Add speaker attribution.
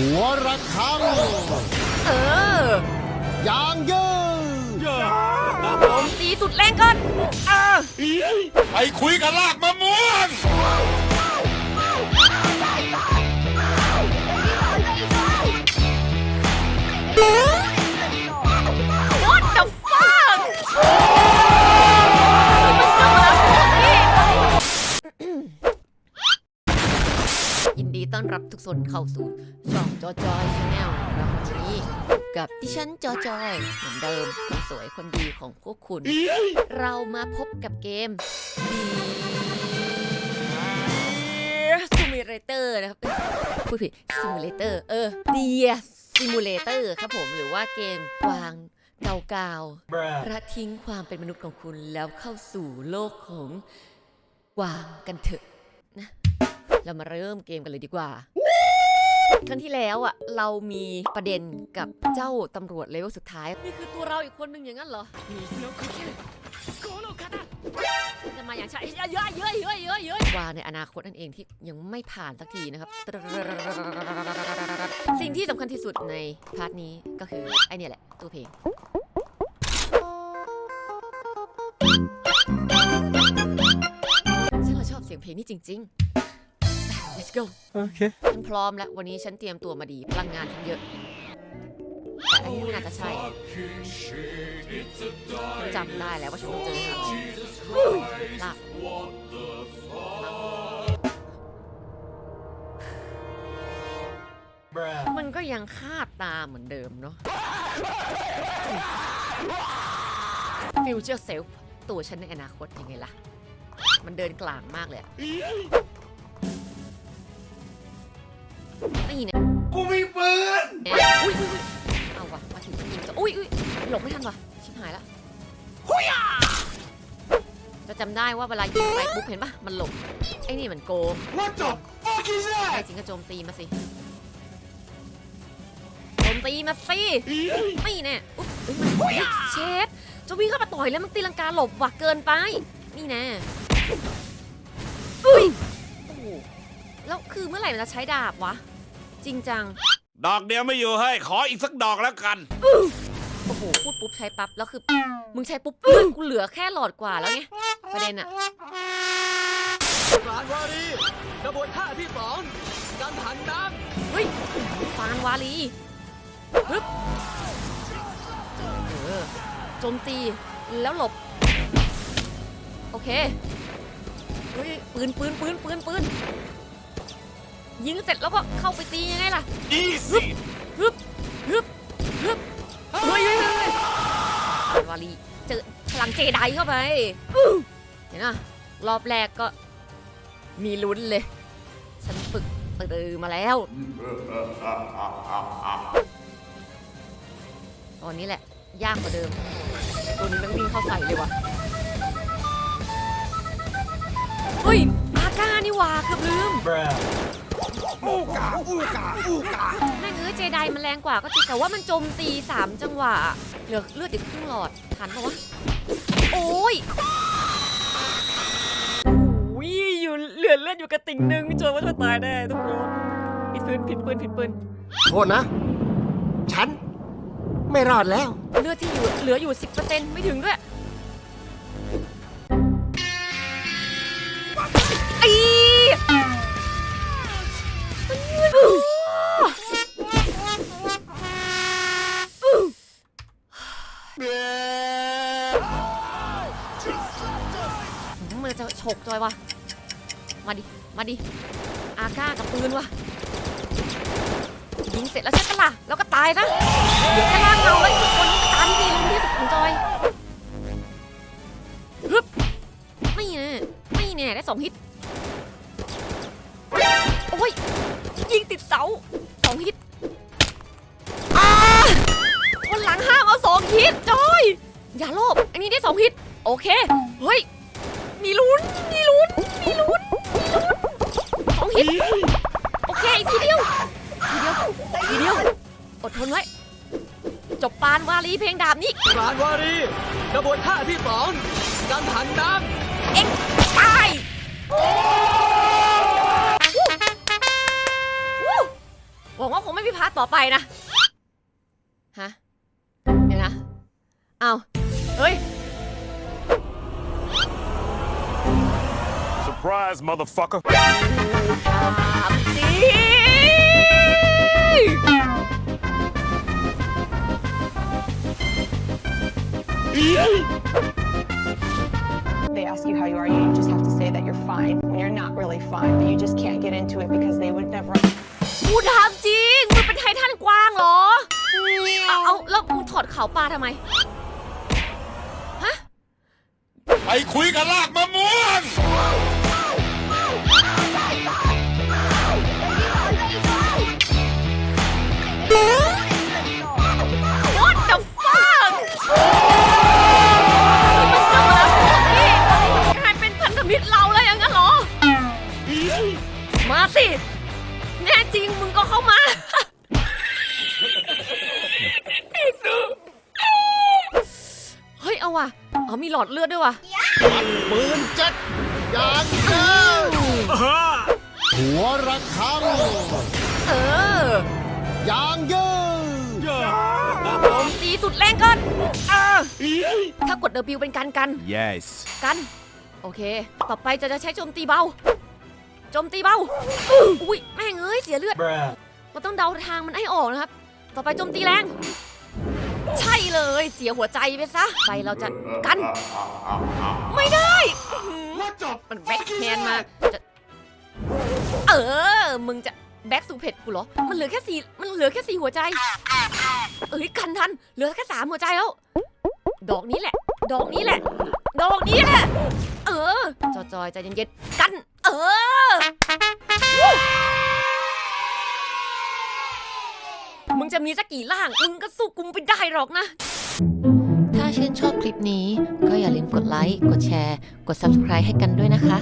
Speaker 1: หัวระคัง
Speaker 2: เออ
Speaker 1: ยางยืด
Speaker 2: ผมตีสุดแรงก่อนา
Speaker 1: ไปคุยกับลากมะม่วง
Speaker 2: ยินดีต้อนรับทุกคนเข้าสู่ช่องจอจอยชาแนลรับวันนี้กับดิฉันจอจอยเหมือนเดิมคนสวยคนดีของพวกคุณ เรามาพบกับเกมดีซิมูเลเตอร์นะครับพูดผิดซิมูเลเตอร์เออเดียซิมูเลเตอร์ครับผม หรือว่าเกมวางเก่าๆระทิ้งความเป็นมนุษย์ของคุณแล้วเข้าสู่โลกของวางกันเถอะเรามาเริ่มเกมกันเลยดีกว่าครั้งที่แล้วอ่ะ เรามีประเด็นกับเจ้าตำรวจเลเวลสุดท้าย นี่คือตัวเราอีกคนหนึ่งอย่างนั้นเหรอจะมาอย่างช้าเยอะเยอะเยอะเยอะเยอะเยอะว่าในอนาคตนั่นเองที่ยังไม่ผ่านสักทีนะครับ สิ่งที่สำคัญที่สุดในพาร์ทนี้ก็คือ ไอเนี่ยแหละตัวเพลง ฉันชอบเสียงเพลงนี้จริง ๆ let's go โอเคฉันพร้อมแล้ววันนี้ฉันเตรียมตัวมาดีพลังงานฉันเยอะแต่อันนี้มน่าจะใช่จำได้แล้วว่าฉันจะเจออะไรลากมันก็ยังคาดตาเหมือนเดิมเนาะฟิวเจอร์เซลฟ์ตัวฉันในอนาคตยังไงล่ะ มันเดินกลางมากเลยอะกูมีปืน อุ้ย๊ยอุ๊ยเอาวะมาถึงที่นี่จะอุ้ยอุยหลบไม่ทันวะชิบหายละหุยอ่ะจะจำได้ว่าเวลายิงไปปุ๊บเห็นปะมันหลบ ไอ้นี่มันโกงจบโอเใคร t h a จริงก็โจมตีมาสิ โจมตีมาสิ ไม่แน่อุ๊เอ้ยมันเชฟจะวิ่งเข้ามาต่อยแล้วมันตีลังกาหลบว่ะ เกินไป นี่แน่ อุ้ยโอ้โหแล้วคือเมื่อไหร่มันจะใช้ดาบวะจริงจัง
Speaker 1: ดอกเดียวไม่อยู่เห้ ขออีกสักดอกแล้วกัน โอ
Speaker 2: ้โห พูดปุ๊บใช้ปั๊บ แล้วคือ มึงใช้ปุ๊บกูเหลือแค่หลอดกว่าแล้วไง ประเด็นอะ
Speaker 3: ฟานวารีกระบวนท่าที่สองการหันน้
Speaker 2: เฮ้ยฟานวารีฮึบเออโจมตี แล้วหลบ โอเค เฮ้ย ปืนปืนปืนปืนปืนยิงเสร็จแล้วก็เข้าไปตียังไงล่ะี a s y ฮึบ ฮึบ ฮึบเฮ้ยเฮ้ยวาลีเจอพลังเจไดเข้าไป เห็นนะรอบแรกก็มีลุ้นเลย ฉันฝึกเออมาแล้ว ตอนนี้แหละยากกว่าเดิม ตัวนี้มันวิ่งเข้าใส่เลยว่ะเฮ้ยอาก้านี่ว่าเกือบลืม Bruh อูกาอูกาอูกาแม่งเอ้ยเจไดมันแรงกว่าก็จริงแต่ว่ามันจมตีสามจังหวะเหลือเลือดอีกครึ่งหลอดทันปะวะโอ้ย้ยอยู่เหลือเลือดอยู่กระติ่งหนึ่งจนว่าจะตายแน่ทุกคนผิดปืนผิดปืนผิดปืน
Speaker 4: โทษนะ ฉันไม่รอดแล้ว
Speaker 2: เลือดที่อยู่เหลืออยู่สิบเเปอร์ซ็นต์ไม่ถึงด้วยมือจะฉกจอยวะมาดิ มาดิ อาก้ากับปืนวะยิงเสร็จแล้วใช่ปะล่ะ แล้วก็ตายนะยแค่ล่างเราไม้วุกคนตาที่ดีลงที่สุดของจอย ฮึบ ไม่เนี่ย ไม่เนี่ยได้สองฮิต โอ้ย ยิงติดเสาสองฮิตอ้าคนหลังห้ามเอาสองฮิตจอยอย่าโลภอันนี้ได้สองฮิต โอเค เฮ้ย มีลุ้น มีลุ้น มีลุ้นมีลุ้นสองฮิต โอเค อีกทีเดียวทีเดียวทีเดียว อดทนไว้ จบปานวารีเพลงดาบนี้
Speaker 3: ปานวารีกระบวนท่าที่สองการหันน้เอ็งตาย
Speaker 2: ้วหวังว่าคงไม่มีพาร์ทต่อไปนะ ฮะ เดี๋ยวนะ เอาเฮ้ย Surprise, motherfucker. They ask you how you are, you just have to say that you're fine when you're not really fine, but you just can't get into it because they would never. กูถามจริงมึงเป็นไททันกว้างเหรอ
Speaker 1: ไปคุยกับลากมะม่วง What the fuck
Speaker 2: เป็นพันธมิตรเราอย่าง้เหรอ มาสิ แน่จริงมึงก็เข้ามา เฮ้ย เอาว่ะเอามีหลอดเลือดด้วยว่ะ
Speaker 1: มัดปืนเจ็ดอย่างเดียวหัวระฆัง
Speaker 2: เออ
Speaker 1: อย่างเยอะ
Speaker 2: ผมตีสุดแรงกันอถ้ากดเดอบิวเป็นกันกัน yes กัน โอเค ต่อไปจะจะใช้โจมตีเบา โจมตีเบา อุ้ย แม่งเอ้ย เสียเลือดมันต้องเดาทางมันให้ออกนะครับ ต่อไปโจมตีแรงใช่เลยเสียหัวใจไปซะใจเราจะกันไม่ได้มันแบ็คแฮนมาเออ มึงจะแบ็คสูเเพจกูเหรอมันเหลือแค่สี่มันเหลือแค่สี่หัวใจ เอ้ยกันทันเหลือแค่สามหัวใจแล้วดอกนี้แหละ ดอกนี้แหละ ดอกนี้แหละเออจอยใจเย็นๆกัน เออมึงจะมีสักกี่ร่าง มึงก็สู้กูไม่ได้หรอกนะ ถ้าชื่นชอบคลิปนี้ก็อย่าลืมกดไลค์ กดแชร์ กด subscribe ให้กันด้วยนะคะ